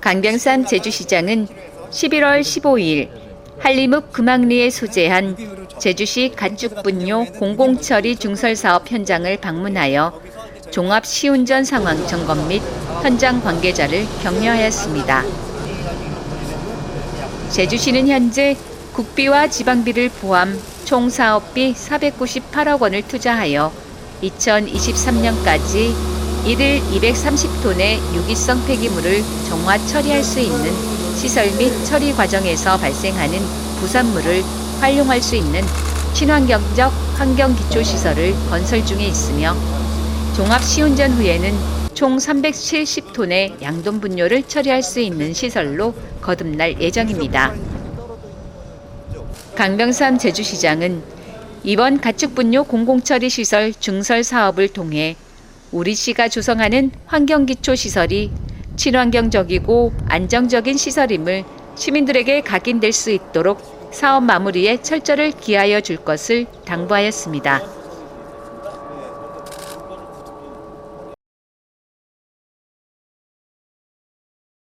강병삼 제주시장은 11월 15일 한림읍 금악리에 소재한 제주시 가축분뇨 공공처리 중설사업 현장을 방문하여 종합 시운전 상황 점검 및 현장 관계자를 격려하였습니다. 제주시는 현재 국비와 지방비를 포함 총 사업비 498억 원을 투자하여 2023년까지 일일 230톤의 유기성 폐기물을 정화 처리할 수 있는 시설 및 처리 과정에서 발생하는 부산물을 활용할 수 있는 친환경적 환경 기초 시설을 건설 중에 있으며 종합 시운전 후에는 총 370톤의 양돈 분뇨를 처리할 수 있는 시설로 거듭날 예정입니다. 강병삼 제주시장은 이번 가축 분뇨 공공처리 시설 증설 사업을 통해 우리 시가 조성하는 환경기초 시설이 친환경적이고 안정적인 시설임을 시민들에게 각인될 수 있도록 사업 마무리에 철저를 기하여 줄 것을 당부하였습니다.